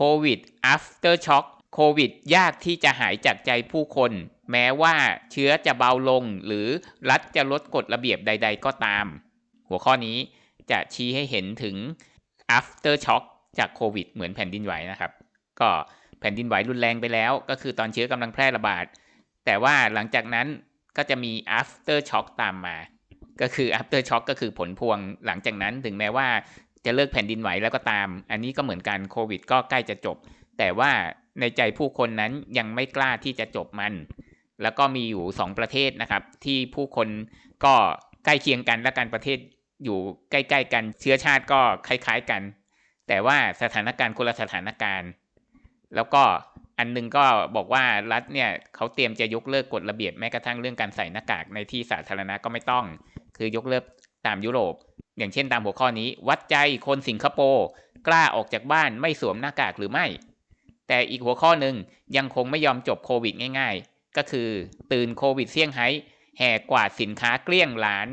โควิด after shock โควิดยากที่จะหายจากใจผู้คน แม้ว่าเชื้อจะเบาลงหรือรัฐจะลดกฎระเบียบใด ๆ ก็ตาม หัวข้อนี้จะชี้ให้เห็นถึง after shock จากโควิด เหมือนแผ่นดินไหวนะครับ ก็แผ่นดินไหวรุนแรงไปแล้ว ก็คือตอนเชื้อกำลังแพร่ระบาด แต่ว่าหลังจากนั้นก็จะมี after shock ตามมา ก็คือ after shock ก็คือผลพวงหลังจากนั้นถึงแม้ว่า จะเลิกแผ่นดินไหวแล้วก็ตาม อันนี้ก็เหมือนกันโควิด ก็ใกล้จะจบ แต่ว่าในใจผู้คนนั้นยังไม่กล้าที่จะจบมัน แล้วก็มีอยู่ 2 ประเทศนะครับ ที่ผู้คนก็ใกล้เคียงกันและการประเทศอยู่ใกล้ๆกัน เชื้อชาติก็คล้ายๆกัน แต่ว่าสถานการณ์คนละสถานการณ์ แล้วก็อันนึงก็บอกว่ารัฐเนี่ยเขาเตรียมจะยกเลิกกฎระเบียบแม้กระทั่งเรื่องการใส่หน้ากากในที่สาธารณะก็ไม่ต้อง คือยกเลิกตามยุโรป อย่างเช่นตามหัวข้อนี้ วัดใจคนสิงคโปร์กล้าออกจากบ้านไม่สวมหน้ากากหรือไม่ แต่อีกหัวข้อหนึ่งยังคงไม่ยอมจบโควิดง่าย ๆ ก็คือตื่นโควิดเซี่ยงไฮ้แห่กวาดสินค้าเกลี้ยงล้าน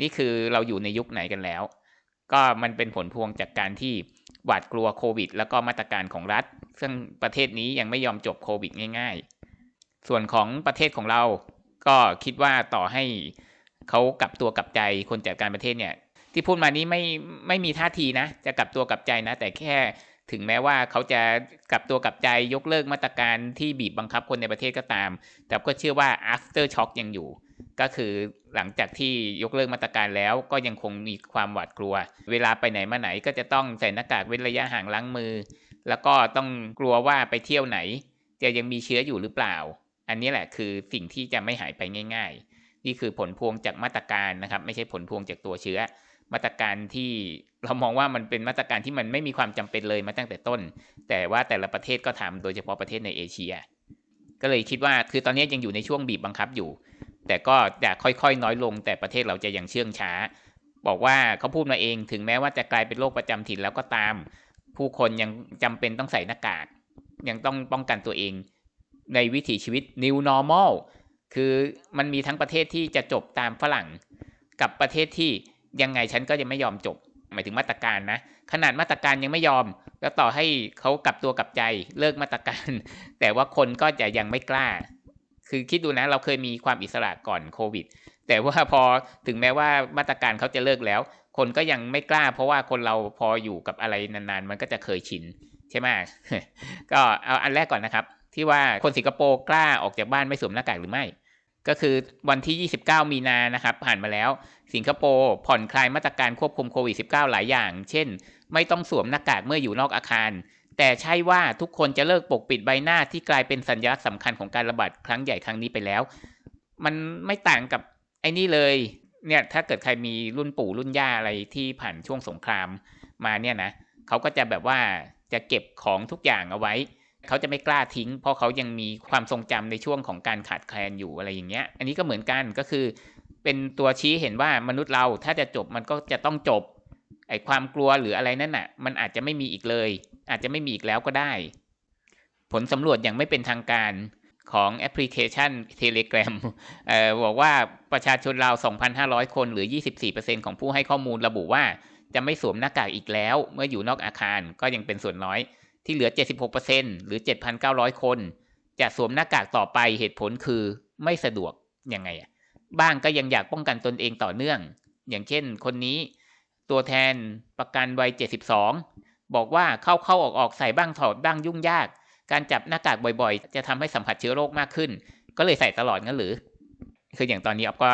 นี่คือเราอยู่ในยุคไหนกันแล้ว ก็มันเป็นผลพวงจากการที่หวาดกลัวโควิด แล้วก็มาตรการของรัฐ ซึ่งประเทศนี้ยังไม่ยอมจบโควิดง่าย ๆ ส่วนของประเทศของเราก็คิดว่าต่อให้เขากลับตัวกลับใจคนจัดการประเทศเนี่ย ที่พูดมานี้ไม่ไม่มีท่าทีนะ จะกลับตัวกลับใจนะ แต่แค่ถึงแม้ว่าเขาจะกลับตัวกลับใจยกเลิกมาตรการที่บีบบังคับคนในประเทศก็ตาม แต่ก็เชื่อว่า after shock ยังอยู่ ก็คือหลังจากที่ยกเลิกมาตรการแล้วก็ยังคงมีความหวาดกลัว เวลาไปไหนมาไหนก็จะต้องใส่หน้ากากเว้นระยะห่างล้างมือ แล้วก็ต้องกลัวว่าไปเที่ยวไหน จะยังมีเชื้ออยู่หรือเปล่า อันนี้แหละคือสิ่งที่จะไม่หายไปง่าย ๆ นี่คือผลพวงจากมาตรการนะครับ ไม่ใช่ผลพวงจากตัวเชื้อ มาตรการที่เรามองว่ามันเป็นมาตรการที่มันไม่มีความจำเป็นเลยมาตั้งแต่ต้น แต่ว่าแต่ละประเทศก็ทำโดยเฉพาะประเทศในเอเชีย ก็เลยคิดว่าคือตอนนี้ยังอยู่ในช่วงบีบบังคับอยู่ แต่ก็จะค่อยๆ น้อยลง แต่ประเทศเราจะยังเชื่องช้า บอกว่าเขาพูดมาเองถึงแม้ว่าจะกลายเป็นโรคประจำถิ่นแล้วก็ตาม ผู้คนยังจำเป็นต้องใส่หน้ากาก ยังต้องป้องกันตัวเอง ในวิถีชีวิต new normal คือมันมีทั้งประเทศที่จะจบตามฝรั่ง กับประเทศที่ ยังไงฉันก็ยังไม่ยอมจบ หมายถึงมาตรการนะ ขนาดมาตรการยังไม่ยอม แล้วต่อให้เขากลับตัวกลับใจเลิกมาตรการ แต่ว่าคนก็จะยังไม่กล้า คือคิดดูนะเราเคยมีความอิสระก่อนโควิด แต่ว่าพอถึงแม้ว่ามาตรการเขาจะเลิกแล้ว คนก็ยังไม่กล้า เพราะว่าคนเราพออยู่กับอะไรนานๆ มันก็จะเคยชินใช่ไหมก็เอาอันแรกก่อนนะครับ ที่ว่าคนสิงคโปร์กล้าออกจากบ้านไม่สวมหน้ากากหรือไม่ ก็คือวันที่ 29 มีนานะครับ ผ่านมาแล้ว สิงคโปร์ผ่อนคลายมาตรการควบคุมโควิด -19 หลายอย่าง เช่น ไม่ต้องสวมหน้ากากเมื่ออยู่นอกอาคาร แต่ใช่ว่าทุกคนจะเลิกปกปิดใบหน้าที่กลายเป็นสัญลักษณ์สำคัญของการระบาดครั้งใหญ่ครั้งนี้ไปแล้ว มันไม่ต่างกับไอ้นี่เลย เนี่ยถ้าเกิดใครมีรุ่นปู่รุ่นย่าอะไรที่ผ่านช่วงสงครามมาเนี่ยนะเขาก็จะแบบว่าจะเก็บของทุกอย่างเอาไว้ เขาจะไม่กล้าทิ้ง เพราะเขายังมีความทรงจำในช่วงของการขาดแคลนอยู่อะไรอย่างเงี้ย อันนี้ก็เหมือนกันก็คือ เป็นตัวชี้เห็นว่ามนุษย์เราถ้าจะจบมันก็จะต้องจบไอความกลัวหรืออะไรนั่นน่ะ มันอาจจะไม่มีอีกเลย อาจจะไม่มีอีกแล้วก็ได้ ผลสำรวจอย่างไม่เป็นทางการของแอปพลิเคชัน Telegram เอ่อบอกว่าประชาชนเรา 2,500 คนหรือ 24%ของผู้ให้ข้อมูลระบุว่าจะไม่สวมหน้ากากอีกแล้ว เมื่ออยู่นอกอาคารก็ยังเป็นส่วนน้อย ที่เหลือ 76%หรือ 7,900 คน จะสวมหน้ากากต่อไปเหตุผลคือไม่สะดวกยังไงอะบ้างก็ยังอยากป้องกันตนเองต่อเนื่อง อย่างเช่น คนนี้ ตัวแทนประกันวัย 72 บอกว่าเข้าเข้าออกออกใส่บ้างถอดบ้างยุ่งยาก การจับหน้ากากบ่อยๆ จะทำให้สัมผัสเชื้อโรคมากขึ้น ก็เลยใส่ตลอดงั้นหรือ คืออย่างตอนนี้ออฟก็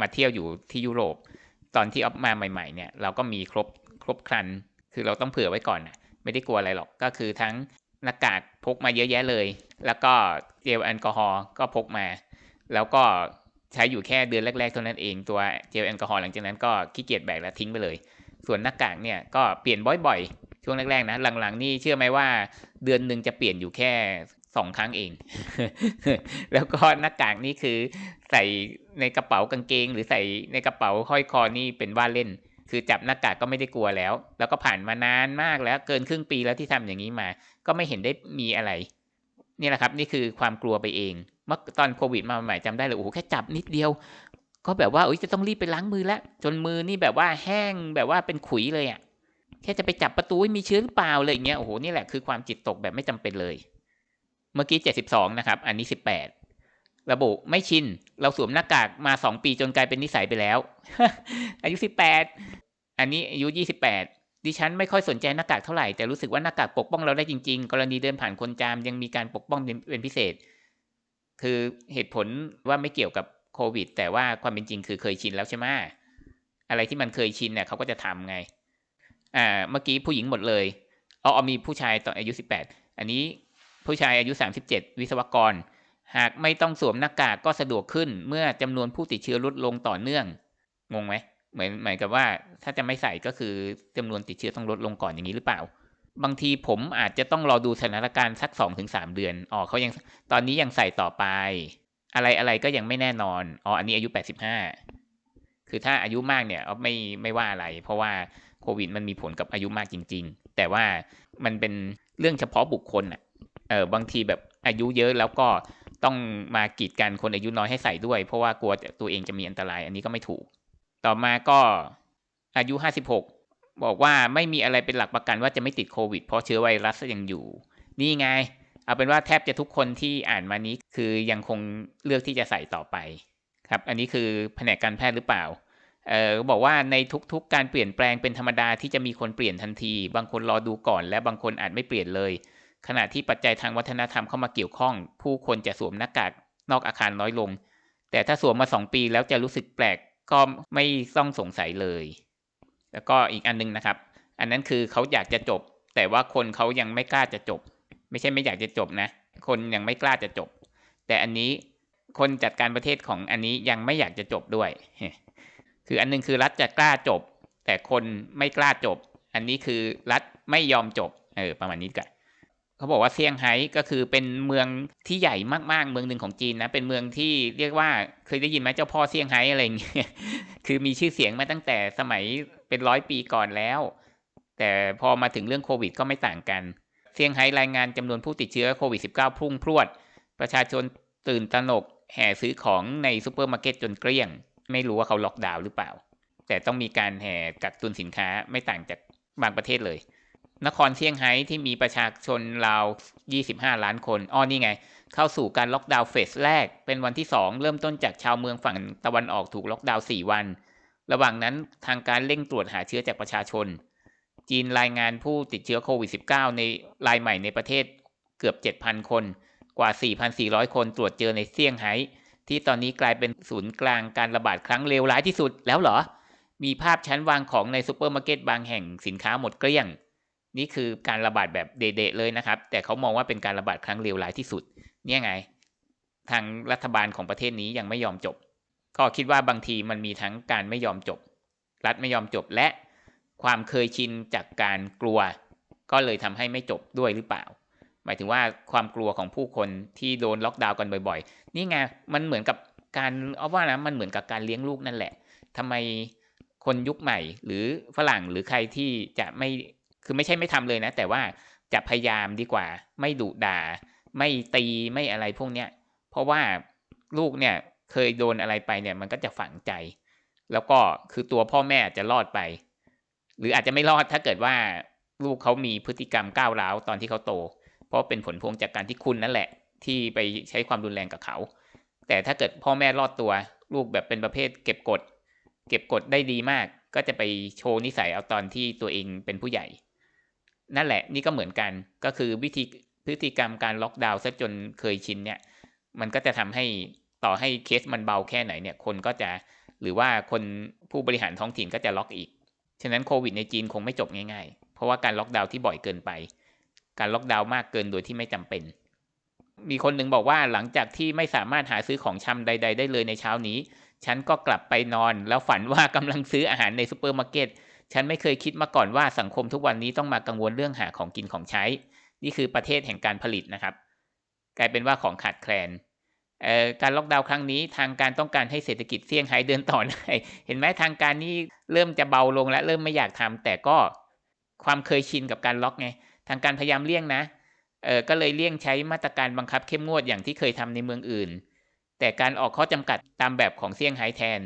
มาเที่ยวอยู่ที่ยุโรป ตอนที่ออฟมาใหม่ ๆ เนี่ยเราก็มีครบครบครัน คือเราต้องเผื่อไว้ก่อนนะ ไม่ได้กลัวอะไรหรอกก็คือทั้งหน้ากากพกมาเยอะแยะเลย แล้วก็เจลแอลกอฮอล์ก็พกมา แล้วก็ใช้อยู่แค่เดือนแรกๆเท่านั้นเองตัวเจลแอลกอฮอล์หลังจากนั้นก็ขี้เกียจแบกแล้วทิ้งไปเลย ส่วนหน้ากากเนี่ยก็เปลี่ยนบ่อยๆ ช่วงแรกๆนะหลังๆนี่เชื่อไหมว่าเดือนหนึ่งจะเปลี่ยนอยู่แค่สองครั้งเอง แล้วก็หน้ากากนี่คือใส่ในกระเป๋ากางเกง หรือใส่ในกระเป๋าห้อยคอนี่เป็นว่าเล่น คือจับหน้ากากก็ไม่ได้กลัวแล้ว แล้วก็ผ่านมานานมากแล้วเกินครึ่งปีแล้วที่ทำอย่างนี้มา ก็ไม่เห็นได้มีอะไรนี่แหละครับนี่คือความกลัวไปเอง เมื่อตอนโควิดมาใหม่จำได้เลยโอ้โหแค่จับนิดเดียว ก็แบบว่าอุ้ยจะต้องรีบไปล้างมือแล้วจนมือนี่แบบว่าแห้งแบบว่าเป็นขุยเลยอะ่ะแค่จะไปจับประตูมีเชื้อหรือเปล่าเลยอย่างเงี้ยโอ้โหนี่แหละคือความจิตตกแบบไม่จำเป็นเลย เมื่อกี้เจ็ดสิบสองนะครับ อันนี้สิบแปด ระบุไม่ชิน เราสวมหน้ากากมาสองปีจนกลายเป็นนิสัยไปแล้ว อายุสิบแปดอันนี้อายุยี่สิบแปดดิฉันไม่ค่อยสนใจหน้ากากเท่าไหร่ แต่รู้สึกว่าหน้ากากปกป้องเราได้จริง ๆ กรณีเดินผ่านคนจามยังมีการปกป้องเป็นพิเศษ คือเหตุผลว่าไม่เกี่ยวกับโควิด แต่ว่าความเป็นจริงคือเคยชินแล้วใช่ไหมอะไรที่มันเคยชินเนี่ยเขาก็จะทำไง อ่า เมื่อกี้ผู้หญิงหมดเลยเอาเอามีผู้ชายตอนอายุสิบแปดอันนี้ผู้ชายอายุสามสิบเจ็ดวิศวกร หากไม่ต้องสวมหน้ากากก็สะดวกขึ้น เมื่อจำนวนผู้ติดเชื้อลดลงต่อเนื่อง งงไหมเหมือนหมายกับว่า ถ้าจะไม่ใส่ก็คือจำนวนติดเชื้อต้องลดลงก่อนอย่างนี้หรือเปล่า บางทีผมอาจจะต้องรอดูสถานการณ์สักสองถึงสามเดือนอ๋อเขายังตอนนี้ยังใส่ต่อไป อะไรอะไรก็ยังไม่แน่นอนอ๋ออันนี้อายุแปดสิบห้าคือถ้าอายุมากเนี่ยไม่ไม่ว่าอะไร เพราะว่าโควิดมันมีผลกับอายุมากจริง ๆ แต่ว่ามันเป็นเรื่องเฉพาะบุคคลอะเออบางทีแบบอายุเยอะแล้วก็ ต้องมากีดกันคนอายุน้อยให้ใส่ด้วย เพราะว่ากลัวตัวเองจะมีอันตราย อันนี้ก็ไม่ถูก ต่อมาก็อายุห้าสิบหกบอกว่าไม่มีอะไรเป็นหลักประกันว่าจะไม่ติดโควิด เพราะเชื้อไวรัสยังอยู่ นี่ไง เอาเป็นว่าแทบจะทุกคนที่อ่านมานี้คือยังคงเลือกที่จะใส่ต่อไปครับ อันนี้คือแผนกการแพทย์หรือเปล่าเออบอกว่าในทุกๆ การเปลี่ยนแปลงเป็นธรรมดาที่จะมีคนเปลี่ยนทันที บางคนรอดูก่อน และบางคนอาจไม่เปลี่ยนเลย ขณะที่ปัจจัยทางวัฒนธรรมเข้ามาเกี่ยวข้อง ผู้คนจะสวมหน้ากากนอกอาคารน้อยลง แต่ถ้าสวมมาสองปีแล้วจะรู้สึกแปลกก็ไม่ต้องสงสัยเลย แล้วก็อีกอันนึงนะครับ อันนั้นคือเขาอยากจะจบ แต่ว่าคนเขายังไม่กล้าจะจบ ไม่ใช่ไม่อยากจะจบนะ คนยังไม่กล้าจะจบ แต่อันนี้คนจัดการประเทศของอันนี้ยังไม่อยากจะจบด้วย คืออันนึงคือรัฐจะกล้าจบ แต่คนไม่กล้าจบ อันนี้คือรัฐไม่ยอมจบ เออประมาณนี้กัน เขาบอกว่าเซี่ยงไฮ้ก็คือเป็นเมืองที่ใหญ่มากๆ เมืองหนึ่งของจีนนะ เป็นเมืองที่เรียกว่าเคยได้ยินไหมเจ้าพ่อเซี่ยงไฮ้อะไรอย่างเงี้ย คือมีชื่อเสียงมาตั้งแต่สมัยเป็นร้อยปีก่อนแล้ว แต่พอมาถึงเรื่องโควิดก็ไม่ต่างกัน เซี่ยงไฮ้รายงานจำนวนผู้ติดเชื้อโควิด -19 พุ่งพรวด ประชาชนตื่นตระหนกแห่ซื้อของในซูเปอร์มาร์เก็ตจนเกลี้ยง ไม่รู้ว่าเขาล็อกดาวน์หรือเปล่า แต่ต้องมีการแห่กักตุนสินค้าไม่ต่างจากบางประเทศเลย นครเซี่ยงไฮ้ที่มีประชาชนราว 25 ล้านคนอ้อนี่ไง เข้าสู่การล็อกดาวน์เฟสแรก เป็นวันที่ 2 เริ่มต้นจากชาวเมืองฝั่งตะวันออกถูกล็อกดาวน์ 4 วัน ระหว่างนั้นทางการเร่งตรวจหาเชื้อจากประชาชน จีนรายงานผู้ติดเชื้อโควิด -19 ในรายใหม่ในประเทศเกือบ 7,000 คน กว่า 4,400 คนตรวจเจอในเซี่ยงไฮ้ที่ตอนนี้กลายเป็นศูนย์กลางการระบาดครั้งเลวร้ายที่สุดแล้วเหรอ มีภาพชั้นวางของในซูเปอร์มาร์เก็ตบางแห่งสินค้าหมดเกลี้ยง นี่คือการระบาดแบบเดะเลยนะครับ แต่เขามองว่าเป็นการระบาดครั้งเลวร้ายที่สุด เนี่ยไง ทางรัฐบาลของประเทศนี้ยังไม่ยอมจบ ก็คิดว่าบางทีมันมีทั้งการไม่ยอมจบ รัฐไม่ยอมจบและความเคยชินจากการกลัว ก็เลยทำให้ไม่จบด้วยหรือเปล่า หมายถึงว่าความกลัวของผู้คนที่โดนล็อกดาวน์กันบ่อย ๆ นี่ไงมันเหมือนกับการเอาว่านะมันเหมือนกับการเลี้ยงลูกนั่นแหละทำไมคนยุคใหม่ หรือฝรั่งหรือใครที่จะไม่ คือไม่ใช่ไม่ทำเลยนะ แต่ว่าจะพยายามดีกว่า ไม่ดุด่า ไม่ตีไม่อะไรพวกเนี้ยเพราะว่าลูกเนี่ยเคยโดนอะไรไปเนี่ย มันก็จะฝังใจ แล้วก็คือตัวพ่อแม่จะรอดไป หรืออาจจะไม่รอดถ้าเกิดว่าลูกเขามีพฤติกรรมก้าวร้าวตอนที่เขาโต เพราะเป็นผลพวงจากการที่คุณนั่นแหละ ที่ไปใช้ความรุนแรงกับเขา แต่ถ้าเกิดพ่อแม่รอดตัว ลูกแบบเป็นประเภท เก็บกด เก็บกดได้ดีมาก ก็จะไปโชว์นิสัยเอาตอนที่ตัวเองเป็นผู้ใหญ่ นั่นแหละนี่ก็เหมือนกันก็คือวิธีพฤติกรรมการล็อกดาวน์ซะจนเคยชินเนี่ย มันก็จะทำให้ต่อให้เคสมันเบาแค่ไหนเนี่ย คนก็จะหรือว่าคนผู้บริหารท้องถิ่นก็จะล็อกอีก ฉะนั้นโควิดในจีนคงไม่จบง่ายๆ เพราะว่าการล็อกดาวน์ที่บ่อยเกินไป การล็อกดาวน์มากเกินโดยที่ไม่จำเป็น มีคนหนึ่งบอกว่าหลังจากที่ไม่สามารถหาซื้อของชำใด ๆ ได้เลยในเช้านี้ ฉันก็กลับไปนอน แล้วฝันว่ากำลังซื้ออาหารในซูเปอร์มาร์เก็ต ฉันไม่เคยคิดมาก่อนว่าสังคมทุกวันนี้ต้องมากังวลเรื่องหาของกินของใช้ นี่คือประเทศแห่งการผลิตนะครับ กลายเป็นว่าของขาดแคลนการล็อกดาวน์ครั้งนี้ทางการต้องการให้เศรษฐกิจเซี่ยงไฮ้เดินต่อได้เห็นไหมทางการนี้เริ่มจะเบาลงและเริ่มไม่อยากทำแต่ก็ความเคยชินกับการล็อกไง ทางการพยายามเลี่ยงนะเออก็เลยเลี่ยงใช้มาตรการบังคับเข้มงวดอย่างที่เคยทำในเมืองอื่น แต่การออกข้อจำกัดตามแบบของเซี่ยงไฮ้แทน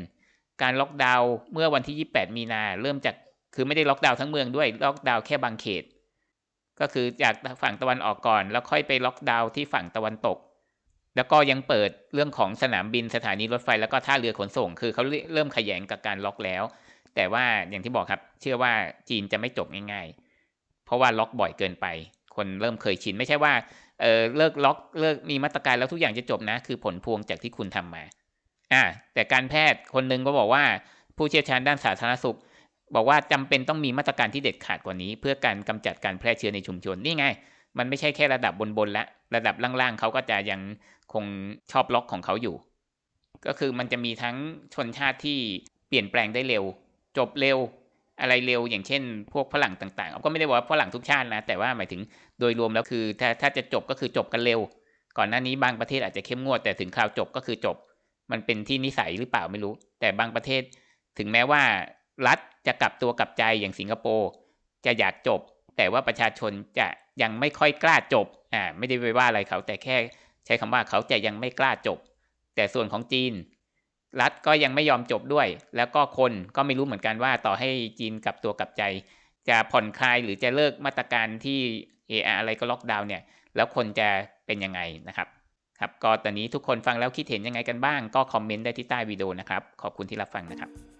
การล็อกดาวน์เมื่อวันที่ 28 มีนาเริ่มจาก คือไม่ได้ล็อกดาวน์ทั้งเมืองด้วยล็อกดาวน์แค่บางเขต ก็คือจากฝั่งตะวันออกก่อน แล้วค่อยไปล็อกดาวน์ที่ฝั่งตะวันตก แล้วก็ยังเปิดเรื่องของสนามบินสถานีรถไฟแล้วก็ท่าเรือขนส่ง คือเขาเริ่มขยงกับการล็อกแล้ว แต่ว่าอย่างที่บอกครับ เชื่อว่าจีนจะไม่จบง่ายๆ เพราะว่าล็อกบ่อยเกินไป คนเริ่มเคยชินไม่ใช่ว่าเออเลิกล็อกเลิกมีมาตรการแล้วทุกอย่างจะจบนะ คือผลพวงจากที่คุณทำมาอ่าแต่การแพทย์คนหนึ่งก็บอกว่าผู้เชี่ยวชาญด้านสาธารณสุข บอกว่าจำเป็นต้องมีมาตรการที่เด็ดขาดกว่านี้ เพื่อการกำจัดการแพร่เชื้อในชุมชนนี่ไง มันไม่ใช่แค่ระดับบนๆและระดับล่างๆเขาก็จะยังคงชอบล็อกของเขาอยู่ ก็คือมันจะมีทั้งชนชาติที่เปลี่ยนแปลงได้เร็ว จบเร็ว อะไรเร็วอย่างเช่น พวกฝรั่งต่างๆก็ไม่ได้บอกว่าฝรั่งทุกชาตินะแต่ว่าหมายถึงโดยรวมแล้วคือ ถ้าถ้าจะจบก็คือจบกันเร็ว ก่อนหน้านี้บางประเทศอาจจะเข้มงวดแต่ถึงคราวจบก็คือจบ มันเป็นที่นิสัยหรือเปล่าไม่รู้ แต่บางประเทศถึงแม้ว่า รัฐจะกลับตัวกลับใจอย่างสิงคโปร์จะอยากจบ แต่ว่าประชาชนจะยังไม่ค่อยกล้าจบอ่าไม่ได้ไปว่าอะไรเขา แต่แค่ใช้คำว่าเขาจะยังไม่กล้าจบ แต่ส่วนของจีน รัฐก็ยังไม่ยอมจบด้วย แล้วก็คนก็ไม่รู้เหมือนกันว่าต่อให้จีนกลับตัวกลับใจ จะผ่อนคลายหรือจะเลิกมาตรการที่เอออะไรก็ล็อกดาวน์เนี่ย แล้วคนจะเป็นยังไงนะครับครับก็ตอนนี้ทุกคนฟังแล้วคิดเห็นยังไงกันบ้าง ก็คอมเมนต์ได้ที่ใต้วิดีโอนะครับ ขอบคุณที่รับฟังนะครับ